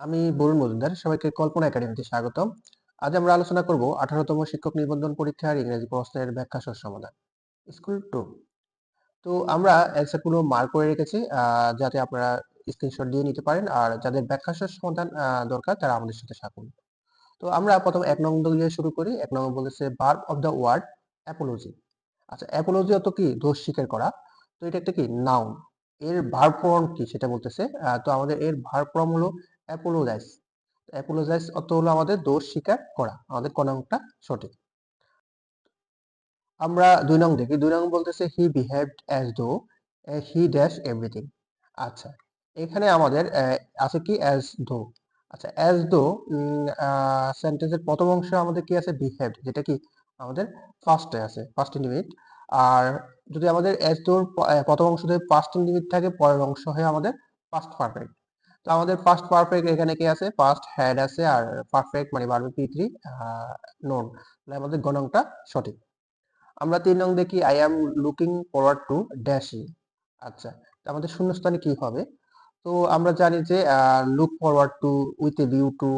আমি বরুণ মজুমদার, সবাইকে কল্পনা একাডেমিতে স্বাগতম। আজ আমরা আলোচনা করব আঠারোতম শিক্ষক নিবন্ধন পরীক্ষার ইংরেজি প্রশ্নের ব্যাখ্যা সহ সমাধান। School two. তো আমরা অ্যান্সারগুলো মার্ক করে রেখেছি যাতে আপনারা স্ক্রিনশট দিয়ে নিতে পারেন আর যাদের ব্যাখ্যা সহ সমাধান দরকার তারা আমাদের সাথে থাকুন। তো আমরা প্রথম এক নম্বর দিয়ে শুরু করি। এক নম্বর বলেছে verb of the word apology আচ্ছা অ্যাপোলজি অত কি? দোষ স্বীকার করা। তো এটা একটা কি? নাউন এর ভার্ব ফর্ম কি? সেটা বলতেছে। তো আমাদের এর ভার্ব ফর্ম হলো অ্যাপোলোজাইজ অ্যাপোলোজাইজ অর্থ হলো আমাদের দোষ স্বীকার করা, আমাদের ক নংটা সঠিক। আমরা দুই নং দেখি, দুই নং বলতেছে হি behaved as though he dash everything আচ্ছা এখানে আমাদের আছে কি অ্যাজ দো আচ্ছা অ্যাজ দো সেন্টেন্সের প্রথম অংশ আমাদের কি আছে? বিহেভড যেটা কি, আমাদের ফার্স্টে আছে ফার্স্ট ইন্ডিমিট আর যদি আমাদের অ্যাজ দোর প্রথম অংশ যদি পাস্ট ইন্ডিমিট থাকে, পরের অংশ হয় আমাদের ফার্স্ট পারফেক্ট তো আমাদের ফার্স্ট পারফেক্ট এখানে কি আছে? ফার্স্ট হ্যাড আছে আর পারফেক্ট মানে বারবে পি থ্রি নোন আমাদের গণংটা সঠিক। আমরা তিন নং দেখি I am looking forward to dashing আচ্ছা আমাদের শূন্যস্থানে কি হবে? তো আমরা জানি যে look forward to with a view to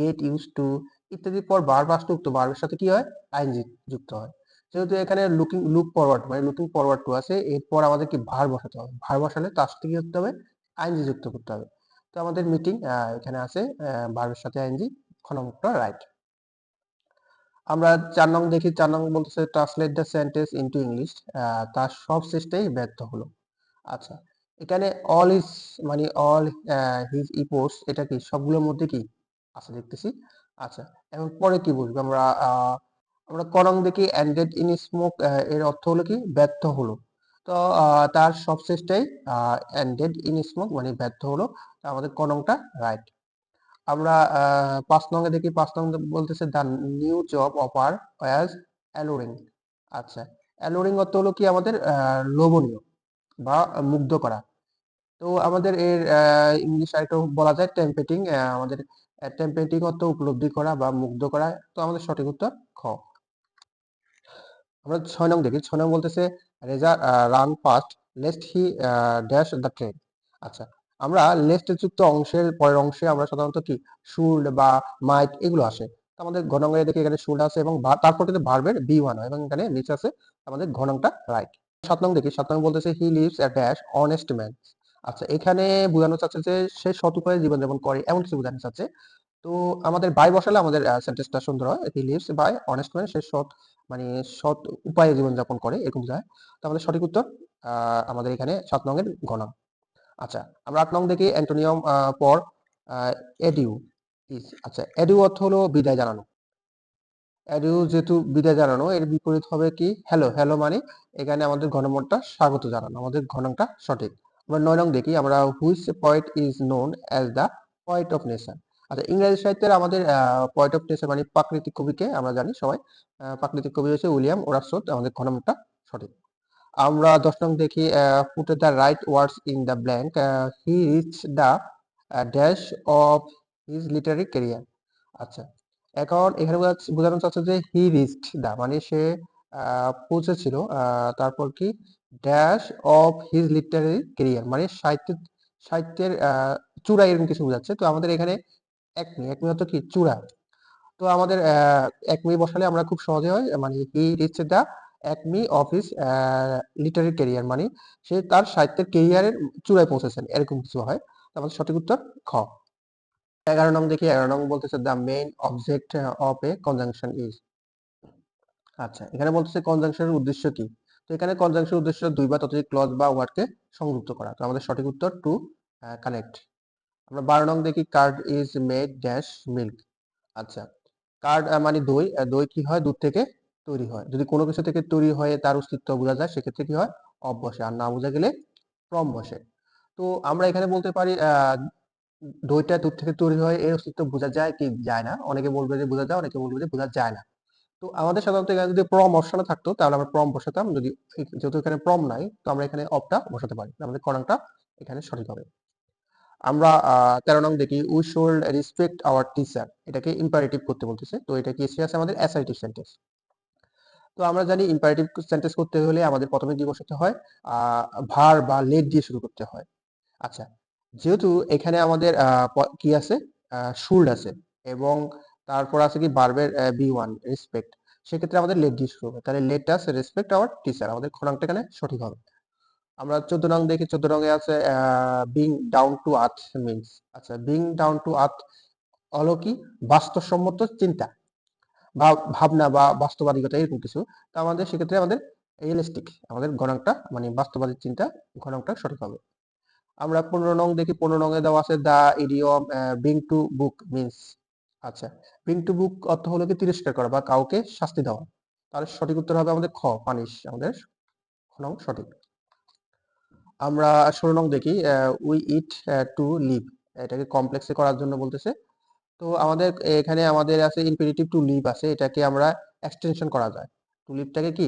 get use to ইত্যাদি পর বার বাস্তুক্ত বারের সাথে কি হয়? আইনজি যুক্ত হয়। যেহেতু এখানে লুকিং লুক ফরওয়ার্ড মানে লুকিং ফরওয়ার্ড টু আছে, এরপর আমাদের কি ভার বসাতে হবে? ভার বসালে তার সাথে কি করতে হবে? আইনজি যুক্ত করতে হবে। আমাদের মিটিং এখানে আছে ভার্বের সাথে আইনজি খ নম্বরটা রাইট আমরা চার নং দেখি, চার নং বলতেছে translate the sentence into English তার সব চেষ্টাই ব্যর্থ হলো। আচ্ছা এখানে অল ইজ মানে অল হিজ ইপোর্টস এটা কি? সবগুলোর মধ্যে কি? আছে, দেখতেছি। আচ্ছা এবং পরে কি বুঝব? আমরা আমরা করং দেখি এন্ডেড ইন স্মোক এর অর্থ হলো কি? ব্যর্থ হলো। তো তার সব চেষ্টাই এন্ডেড ইন স্মোক মানে ব্যর্থ হলো আমাদের করংটা রাইট আমরা পাঁচ নঙ্গে দেখি, পাঁচ নং বলতেছে the new job offer as alluring আচ্ছা অ্যালোরিং অর্থ হলো কি আমাদের লোভনীয় বা মুগ্ধ করা। তো আমাদের এর ইংলিশ আরেকটু বলা যায় টেম্পেটিং আমাদের টেম্পেটিং অর্থ উপলব্ধি করা বা মুগ্ধ করা। তো আমাদের সঠিক উত্তর খ। আমরা ছয় নং দেখি, ছয় নং বলতেছে Reza run fast lest he dash the train আচ্ছা আমরা লেস্ট যুক্ত অংশের পরের অংশে আমরা সাধারণত কি? শুল্ড বা মাইট এগুলো আসে। আমাদের ঘনঙ্গে দেখি এখানে শুল্ড আছে এবং তারপর কিন্তু ভার্বের বি ওয়ান হয় এবং এখানে নিচে আছে আমাদের ঘনংটা রাইট সাত নং দেখি, সাত নং বলতেছে he lives a dash honest man আচ্ছা এখানে বোঝানো চাচ্ছে যে সে সৎ উপায়ে জীবনযাপন করে, এমন কিছু বোঝানো চাচ্ছে। তো আমাদের বাই বসালে আমাদের সেন্টেন্সটা সুন্দর হয় he lives by honest man সে সৎ মানে সৎ উপায়ে জীবনযাপন করে, এরকম যায় তো আমাদের সঠিক উত্তর আমাদের এখানে সাত নং নংয়ের গণা আচ্ছা আমরা আট নং দেখি, অ্যান্টোনিয়াম পর এডিউ আচ্ছা এডিউ অর্থ হলো বিদায় জানানো। এডিউ যেহেতু বিদায় জানানো, এর বিপরীত হবে কি? হ্যালো হ্যালো মানে এখানে আমাদের ঘনমতটা স্বাগত জানানো, আমাদের ঘনংটা সঠিক। আমরা নয় নং দেখি, আমরা which point is known as the point of nature আচ্ছা ইংরেজি সাহিত্যের আমাদের পয়েন্ট অফ নেচার মানে প্রাকৃতিক কবিকে আমরা জানি সবাই। প্রাকৃতিক কবি হচ্ছে উইলিয়াম ওরাসোথ আমাদের ঘনমতটা সঠিক। আমরা দশ নং দেখি put the right words in the blank he reach the dash of his literary career আচ্ছা এখন এখানে বোঝানো চাচ্ছে যে হি রিচড দা মানে সে পৌঁছেছিল তারপর কি? Dash of his literary career মানে সাহিত্যের সাহিত্যের চূড়া এরকম কিছু বোঝাচ্ছে। তো আমাদের এখানে একমি একমি অর্থ কি? চূড়া। তো আমাদের একমি বসালে আমরা খুব সহজে হয় মানে he reached the acme of his literary career মানে সে তার সাহিত্যের কেরিয়ারের চূড়ায় পৌঁছেছেন, এরকম কিছু হয়। আমাদের সঠিক উত্তর, খ। এগারো নং দেখি, এগারো নং বলতেছে the main object of a conjunction is আচ্ছা এখানে বলতেছে কনজাংশনের উদ্দেশ্য কি? তো এখানে কনজাংশনের উদ্দেশ্য দুই বা ততোধিক ক্লজ বা ওয়ার্ডকে সংযুক্ত করা। তো আমাদের সঠিক উত্তর টু কানেক্ট আমরা বারো নং দেখি curd is made dash milk আচ্ছা কার্ড মানে দই দই কি হয়? দুধ থেকে তৈরি হয়। যদি কোনো কিছু থেকে তৈরি হয়ে তার অস্তিত্ব বোঝা যায়, সেক্ষেত্রে কি হয়? অব বসে। আর না বোঝা গেলে প্রম বসে। তো আমরা এখানে বলতে পারি দইটা দুধ থেকে তৈরি হয় এর অস্তিত্ব বোঝা যায় কি যায় না? অনেকে বলবে যে বোঝা যায়, অনেকে বলবে যে বোঝা যায় না। তো আমাদের সাধারণত এখানে যদি প্রম অপশনে থাকতো, তাহলে আমরা প্রম বসাতাম। যদি যেহেতু এখানে প্রম নাই, তো আমরা এখানে অপটা বসাতে পারি। আমাদের করাংটা এখানে সঠিক হবে। আমরা তেরো নং দেখি we should respect our teacher এটাকে ইম্পারেটিভ করতে বলতেছে। তো এটা কি এসে আছে আমাদের? অ্যাসার্টিভ সেন্টেন্স তো আমরা জানি ইম্পারেটিভ সেন্টেন্স করতে হলে আমাদের প্রথমে কি বসাতে হয়? ভার বা লেট দিয়ে শুরু করতে হয়। আচ্ছা যেহেতু এখানে আমাদের কি আছে? শুল্ড আছে। এবং তারপর আছে কি? বার্বের বি ওয়ান রেসপেক্ট সেক্ষেত্রে আমাদের লেট দিয়ে শুরু হবে। তাহলে let us respect our teacher আমাদের খনাংটা এখানে সঠিক হবে। আমরা চোদ্দ নং দেখি চোদ্দ রঙে আছে being down to earth means আচ্ছা বিং ডাউন টু আর্থ হলো কি? বাস্তবসম্মত চিন্তা ভাবনা বা বাস্তবাদিকতা এরকম কিছু। তা আমাদের সেক্ষেত্রে আমাদের রিয়েলিস্টিক আমাদের গণাঙ্কটা মানে বাস্তবাদী চিন্তা গণাঙ্কটা সঠিক হবে। আমরা পনেরো নং দেখি, পনেরো নঙে দেওয়া আছে the idiom being to book means আচ্ছা বিং টু বুক অর্থ হলো কি? তিরস্কার করা বা কাউকে শাস্তি দেওয়া। তাহলে সঠিক উত্তর হবে আমাদের খ, পানিশ, আমাদের খ নং সঠিক। আমরা ষোলো নং দেখি উই ইট টু লিভ এটাকে কমপ্লেক্সে করার জন্য বলতেছে। তো আমাদের এখানে আমাদের আছে ইনফিনিটিভ টু লিভ আছে, এটাকে আমরা এক্সটেনশন করা যায়। টু লিভটাকে কি?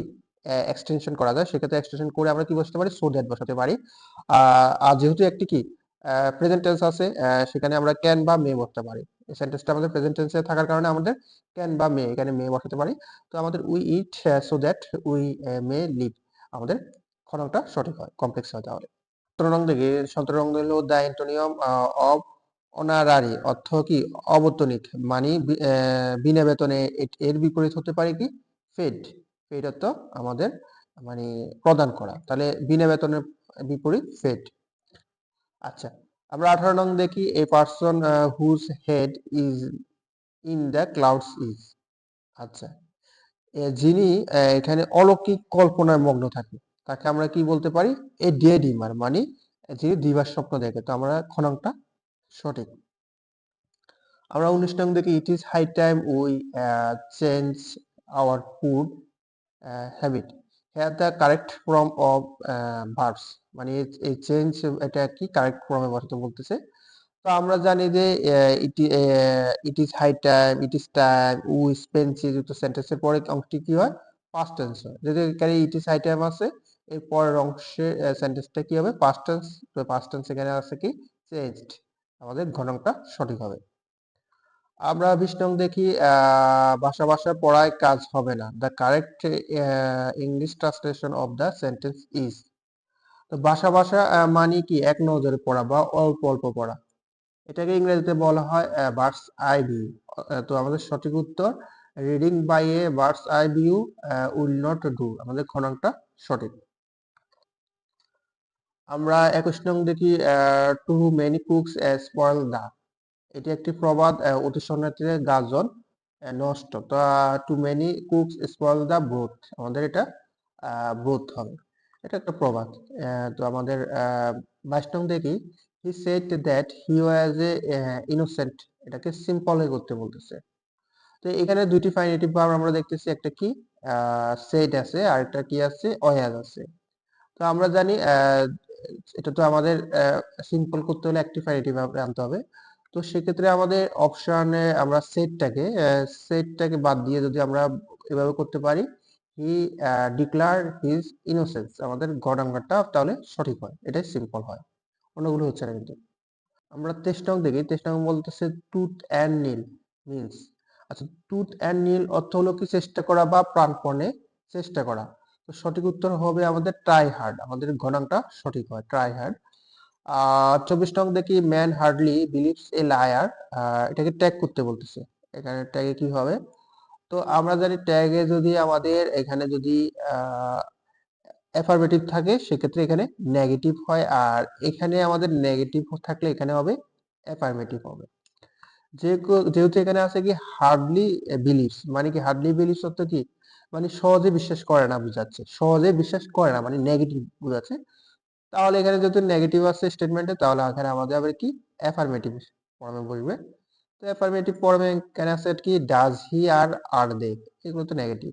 এক্সটেনশন করা যায়। সেক্ষেত্রে এক্সটেনশন করে আমরা কি বসাতে পারি? সো দ্যাট বসাতে পারি। আর যেহেতু একটি কি? প্রেজেন্ট টেন্স আছে সেখানে আমরা ক্যান বা মে বসতে পারি। এই সেন্টেন্সটা আমাদের প্রেজেন্ট টেন্সে থাকার কারণে আমাদের ক্যান বা মে এখানে মে বসাতে পারি। তো আমাদের we eat so that we may live আমাদের খননটা সঠিক হয় কমপ্লেক্স হয় তাহলে। সতেরো নং দেখি সতেরো নং হলো দ্য অ্যান্টোনিয়াম অফ অনারারি, অর্থ কি? অবতনিক মানে বিনা বেতনে এর বিপরীত হতে পারে কি? ফেড ফেড অর্থ আমাদের মানে প্রদান করা। তাহলে বিনা বেতনের বিপরীত ফেড আচ্ছা আমরা আঠারো নং দেখি a person whose head is in the clouds is আচ্ছা যিনি এখানে অলৌকিক কল্পনায় মগ্ন থাকে। তাকে আমরা কি বলতে পারি? এ ডে ডিমার মানে যিনি দিবার স্বপ্ন দেখে। তো আমরা খনংটা সঠিক। আমরা উনিশ নং দেখি it is high time we change our food habit হ্যাঁ the correct form of verbs মানে এই চেঞ্জ এটা কি? কারেক্ট ফর্মে বসাতে বলতেছে। তো আমরা জানি যে it is high time it is time we স্পেন্সি যুক্ত সেন্টেন্সের পরে অংশটি কি হয়? পাস্ট টেন্স হয়। যদি এখানে ইট ইজ হাই টাইম আছে এর পরের অংশে সেন্টেন্সটা কি হবে? পাস্ট টেন্স তো পাস্ট টেন্স এখানে আছে কি? চেঞ্জড আমাদের ঘনকটা সঠিক হবে। আমরা বিশ দেখি ভাষা ভাষা পড়ায় কাজ হবে না। The correct English translation of the sentence is তো ভাষা ভাষা মানে কি? এক নজরে পড়া বা অল্প অল্প পড়া। এটাকে ইংরেজিতে বলা হয় বার্ডস আই ভিউ তো আমাদের সঠিক উত্তর reading by a bird's eye view will not do আমাদের খননটা সঠিক। আমরা একুশ নং দেখি too many cooks spoil the এটি একটি প্রবাদ অতি শরণার্থীদের গাজন নষ্ট। তো too many cooks spoil the broth আমাদের এটা ব্রোথ হবে। এটা একটা প্রবাদ। তো আমাদের বাইশ নং দেখি he said that he was a innocent এটাকে সিম্পল হয়ে করতে বলতেছে। তো এখানে দুইটি ফাইনেটিভ ভার্ব আমরা দেখতেছি, একটা কি সেড আছে, আর একটা কি আছে ওয়াজ আছে। তো আমরা জানি এটা তো আমাদের সিম্পল করতে হলে একটি ভার্ব আনতে হবে। তো সেক্ষেত্রে আমাদের অপশনে আমরা সেটটাকে সেটটাকে বাদ দিয়ে যদি আমরা এভাবে করতে পারি হি ডিক্লার হিজ ইনোসেন্স আমাদের গড়াঙ্গারটা তাহলে সঠিক হয়, এটাই সিম্পল হয়। অন্যগুলো হচ্ছে না কিন্তু। আমরা নং দেখি নং বলতেছে টুথ অ্যান্ড নীল মিনস আচ্ছা টুথ অ্যান্ড নীল অর্থ হলো কি চেষ্টা করা বা প্রাণপণে চেষ্টা করা? সঠিক উত্তর হবে আমাদের ট্রাই হার্ড আমাদের ঘনাংটা সঠিক হয় ট্রাই হার্ড চব্বিশ নং দেখি man hardly believes a liar এটাকে ট্যাগ করতে বলতেছে। এখানে ট্যাগে কি হবে? তো আমরা জানি ট্যাগে যদি আমাদের এখানে যদি অ্যাফার্মেটিভ থাকে, সেক্ষেত্রে এখানে নেগেটিভ হয়। আর এখানে আমাদের নেগেটিভ থাকলে এখানে হবে অ্যাফার্মেটিভ হবে। যেহেতু এখানে আছে কি হার্ডলি বিলিভস মানে কি হার্ডলি বিলিভস অর্থ কি? মানে সহজে বিশ্বাস করে না বুঝাচ্ছে। সহজে বিশ্বাস করে না মানে নেগেটিভ বুঝাচ্ছে। তাহলে এখানে যেহেতু নেগেটিভ আছে স্টেটমেন্টে তাহলে এখানে আমাদের আবার কি? অ্যাফার্মেটিভ ফর্মে বসবে। তো অ্যাফার্মেটিভ ফর্মে কেন আছে কি? ডাজ হি আর আর দে এগুলো তো নেগেটিভ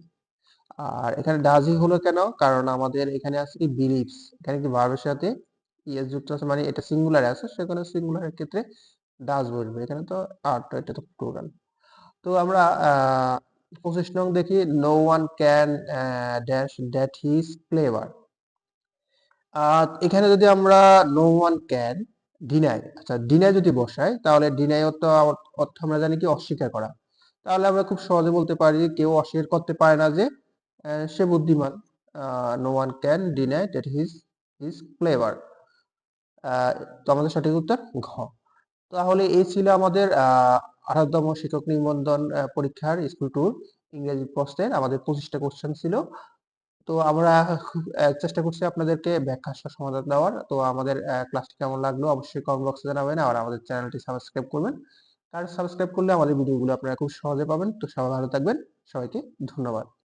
আর এখানে ডাজ হি হলো কেন? কারণ আমাদের এখানে আছে কি? বিলিভস এখানে কি? ভার্বের সাথে ইএস যুক্ত আছে মানে এটা সিঙ্গুলার আছে, সেখানে সিঙ্গুলারের ক্ষেত্রে ডাজ বলবে এখানে তো আর এটা তো টোটাল তো আমরা পঁচিশ নং দেখি no one can dash that his clever এখানে যদি আমরা নো ওয়ান ক্যান ডিনাই আচ্ছা ডিনাই যদি বসাই, তাহলে ডিনাই অর্থ অর্থ আমরা জানি কি অস্বীকার করা। তাহলে আমরা খুব সহজে বলতে পারি যে কেউ অস্বীকার করতে পারে না যে সে বুদ্ধিমান no one can deny that his his clever তো আমাদের সঠিক উত্তর ঘ। তাহলে এই ছিল আমাদের আঠারোতম শিক্ষক নিবন্ধন পরীক্ষার স্কুল ট্যুর ইংরেজি প্রশ্নের আমাদের পঁচিশটা কোশ্চেন ছিল। তো আমরা চেষ্টা করছি আপনাদেরকে ব্যাখ্যা সমাধান দেওয়ার। তো আমাদের ক্লাসটি কেমন লাগল অবশ্যই কমেন্ট বক্সে জানাবেন আর আমাদের চ্যানেলটি সাবস্ক্রাইব করবেন। কারণ সাবস্ক্রাইব করলে আমাদের ভিডিওগুলো আপনারা খুব সহজে পাবেন। তো সবাই ভালো থাকবেন। সবাইকে ধন্যবাদ।